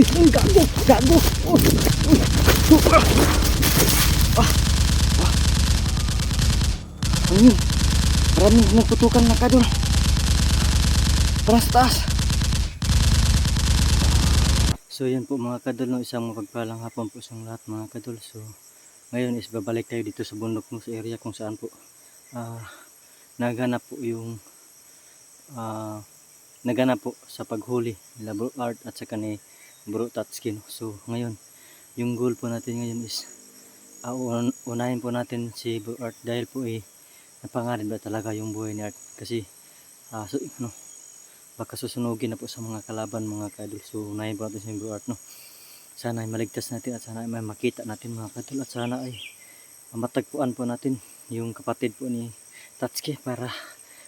Uy, gago, gago. Uy, uy. Ah. Ah. Yun? Maraming naputukan na kadol. Parang sa taas. So yan po mga kadol, no, isang mapagpalang hapon po sa lahat mga kadol. So ngayon is babalik tayo dito sa bundok no, sa area kung saan po ah naghanap po yung ah naghanap po sa paghuli nila Bro Art at saka ni Bro no. So ngayon, yung goal po natin ngayon is un- unahin po natin si Bro Art dahil po eh napangarap ba talaga yung buhay ni Art kasi ah so, ano, baka susunugin na po sa mga kalaban mga kadol. So unahin po natin si Bro Art no. Sana ay maligtas natin at sana ay makita natin mga kadol at sana ay matagpuan po natin yung kapatid po ni Tatsuki para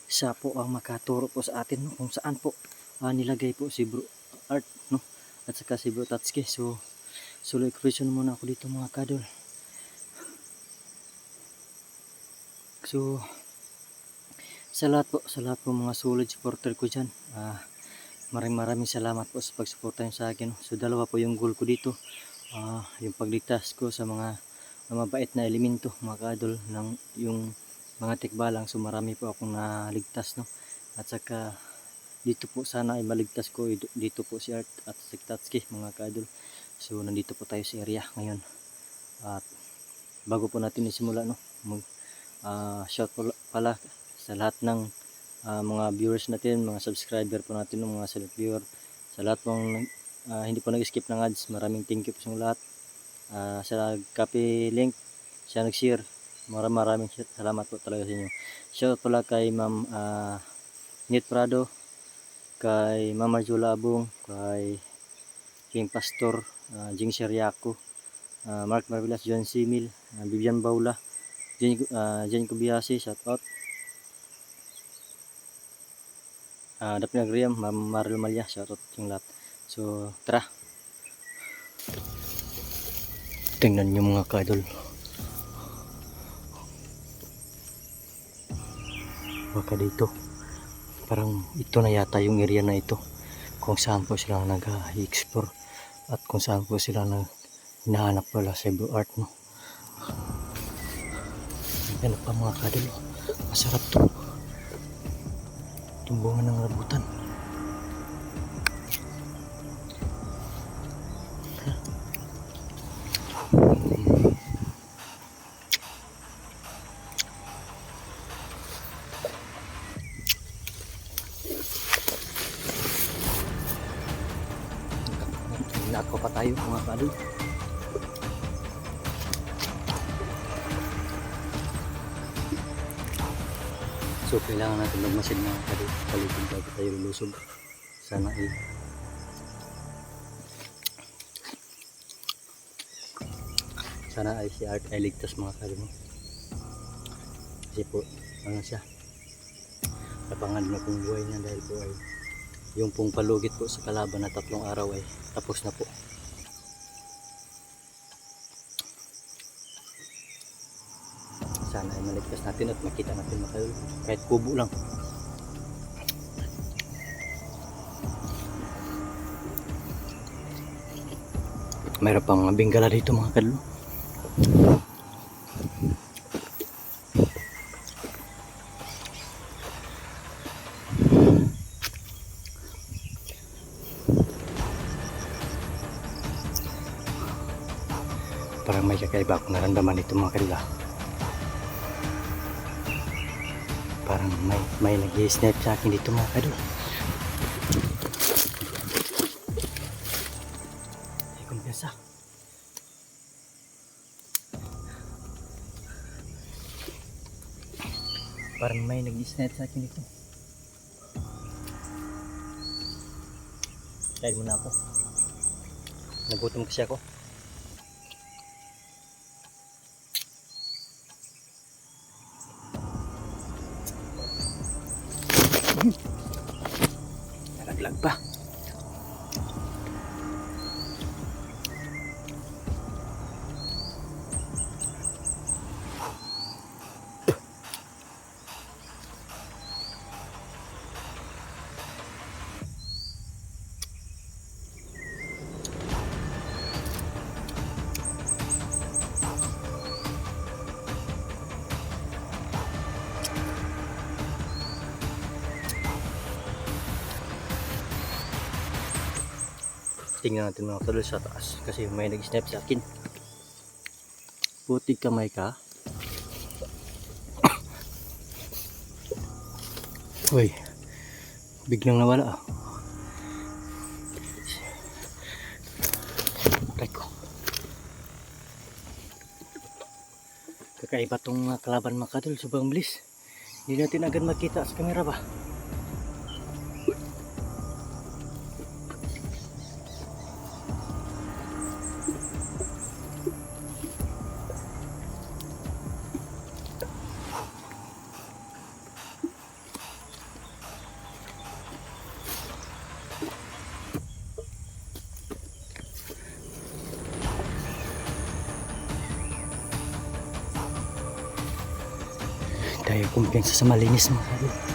siya po ang makaturo po sa atin no, kung saan po ah, nilagay po si Bro Art no at saka si Bro Tatsuki. So solo equation muna ako dito mga kadol so sa lahat po sa lahat po mga solid supporter ko dyan ah, maraming maraming salamat po sa pagsuporta niyo sa akin so dalawa po yung goal ko dito. Ah, yung pagligtas ko sa mga mabait na elemento mga kadol ng yung mga tikbalang so marami po akong naligtas no? At saka dito po sana ay maligtas ko. Dito po si Art at si Tatsuki mga kadol so nandito po tayo sa area ngayon. At bago po natin isimula no mag ah, shout po pala sa lahat ng ah, mga viewers natin mga subscriber po natin no, mga select viewer. Sa lahat pong ah, hindi po nag-skip ng ads maraming thank you po sa lahat. Ah, sa copy link siya nag-share. Maraming maraming salamat po talaga sa inyo. Shout pala kay Ma'am ah, Nit Prado, kay Ma'am Marjola Abong, kay King Pastor, uh, Jing Seriaco, ah, Mark Marvelas, John Simil, ah, Vivian Baula, Jen, uh, Jen Kubiasi, shout out. Uh, Daphne Agriam, Ma'am Maril Malya, shout out yung lahat. So, tara. Tingnan nyo mga kadol. baka dito parang ito na yata yung area na ito kung saan po sila nag-explore at kung saan po sila na hinahanap pala Cebu art no? Yan pa mga kadol masarap to. Tumbungan ng rabutan Nako pa tayo mga kadol So kailangan natin magmasid mga kadol paligid bago tayo lulusog. Sana ay sana ay si Art ay ligtas mga kadol no? kasi po ano siya? Napangan na pong buhay niya dahil po ay yung pong palugit po sa kalaban na tatlong araw ay tapos na po. Sana ay maligtas natin at makita natin makayul kahit kubo lang. Mayroon pang mga bingala dito mga kadlo may kakaiba akong naramdaman dito mga kadlo parang may may nag-snipe sa akin dito mga kadlo ay kumpiyansa. Parang may nag-snipe sa akin dito. Dahil muna ako. Nagutom kasi ako tingnan natin mga kadol sa taas kasi may nag-snap sa akin. Putik kamay ka. Uy, biglang nawala ah. Ko. Kakaiba tong uh, kalaban mga kadol, sobrang bilis. Hindi natin agad makita sa kamera ba? Tayo kumpiyansa sa malinis mga.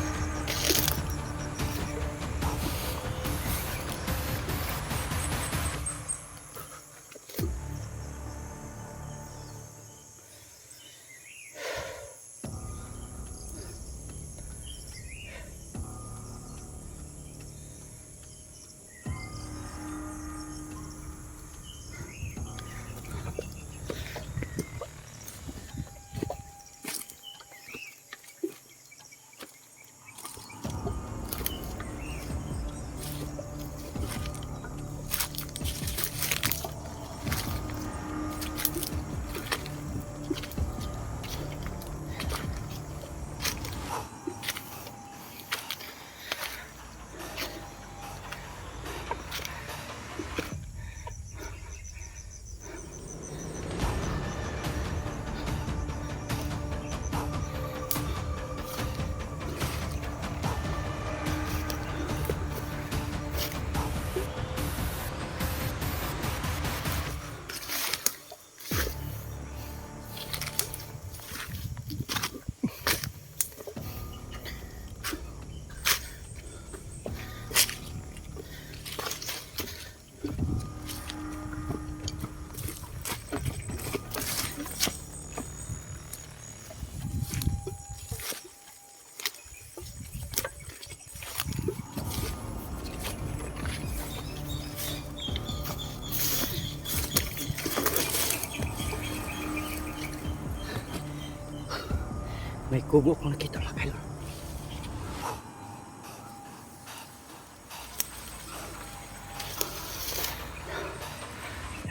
Kubo akong nakita mga kadol.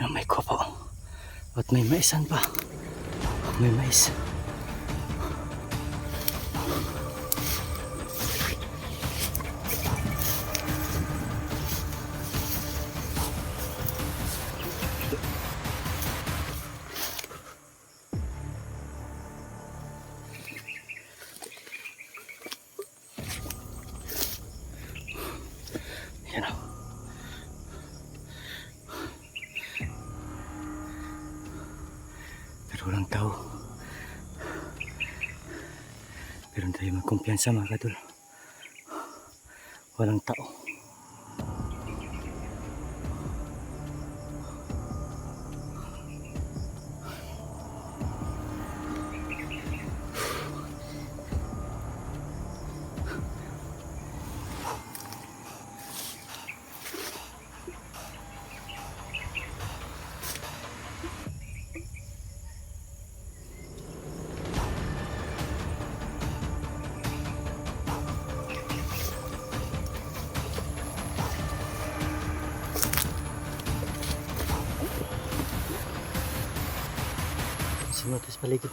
Yan, may kubo. At may maisan pa. May mais. Magkumpiyansa mga kadol. Walang tao. Sa paligid.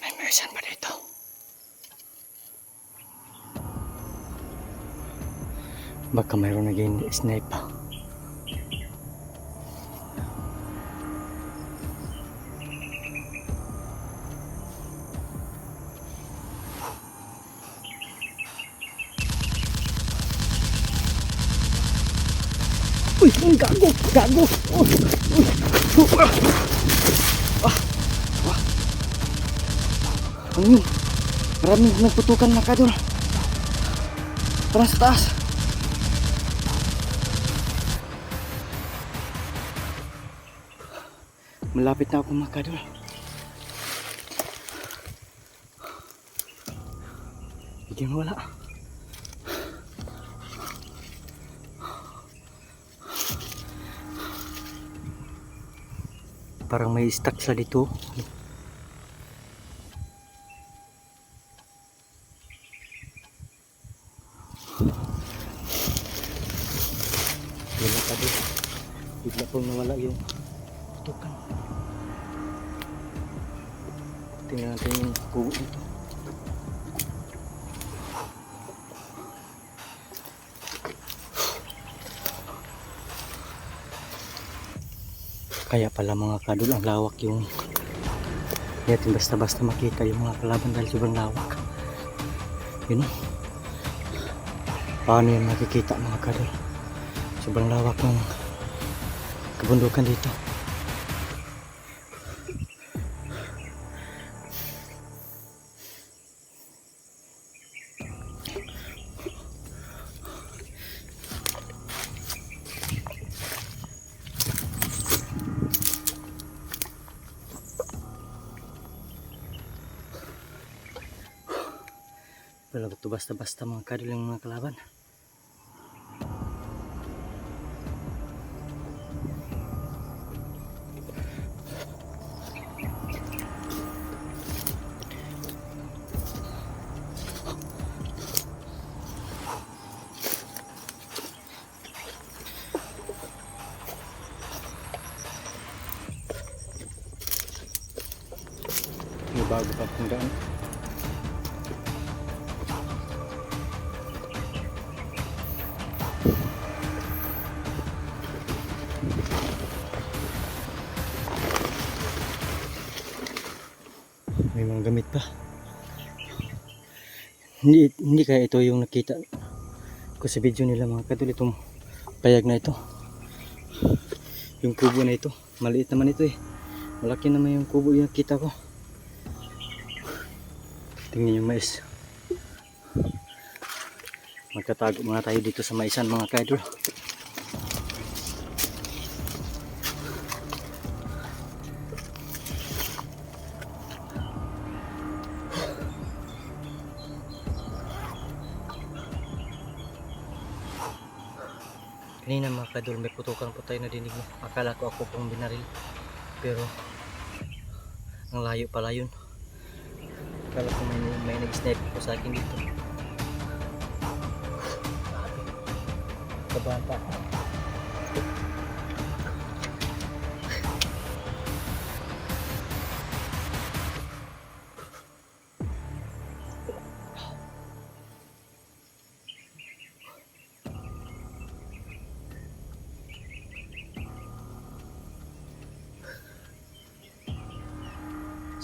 May maisan pa dito. Baka mayroon naging snipe pa. Gago, gago. Uy, uy. Ah. Ah. Ah. Ano yun? Maraming nagputukan na kadol. Tara sa taas. Malapit na ako mga kadol. Bigyan wala. Parang may stuck sa dito. Wala pa din. Bigla pong nawala yung tukan. Tingnan natin yung kubo nito. Kaya pala mga kadol ang lawak yung natin basta-basta makita yung mga kalaban dahil sobrang lawak. Yun. Paano yan makikita mga kadol? Sobrang lawak ng kabundukan dito. Basta-basta mga kadol yung mga kalaban? Bago pa May mga gamit pa. Hindi, hindi kaya ito yung nakita ko sa video nila mga kadol. Itong payag na ito. Yung kubo na ito. Maliit naman ito eh. Malaki naman yung kubo yung nakita ko. Tingnan yung mais. Magkatago muna tayo dito sa maisan mga kadol. Kanina mga kadol, may putukan po tayo na dinig mo. Akala ko ako pong binaril. Pero, ang layo pala yun. Akala ko may, may nag-snipe po sa akin dito. Kabahan pa ako.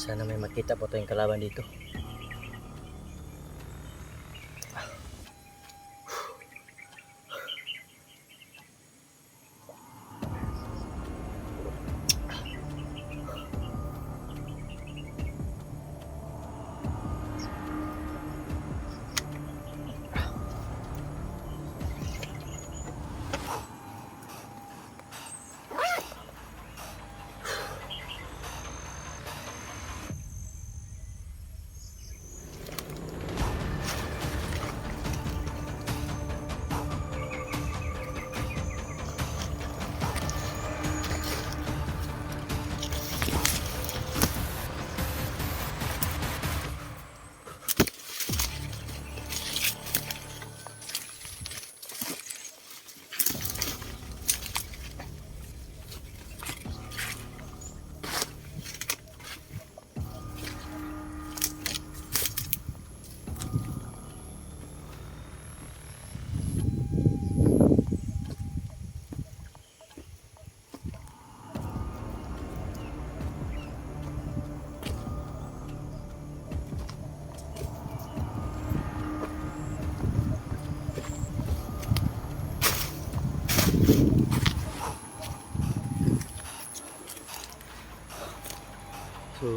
Sana may makita po tayong kalaban dito.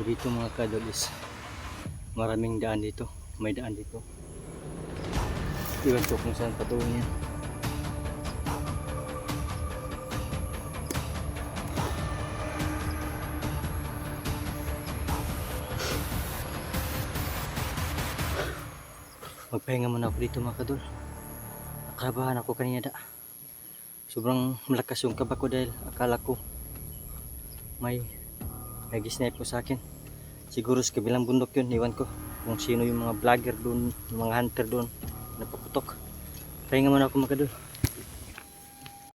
Dito mga kadol is maraming daan dito. May daan dito. Iwan ko kung saan patungo yan. Magpahinga muna ako dito mga kadol. Nakabahan ako kanina da. Sobrang malakas yung kaba ko dahil akala ko may nag-snipe ko sa akin. Siguro sa kabilang bundok yun, iwan ko. Kung sino yung mga vlogger doon, yung mga hunter doon, napaputok. Pahinga muna ako mga kadol.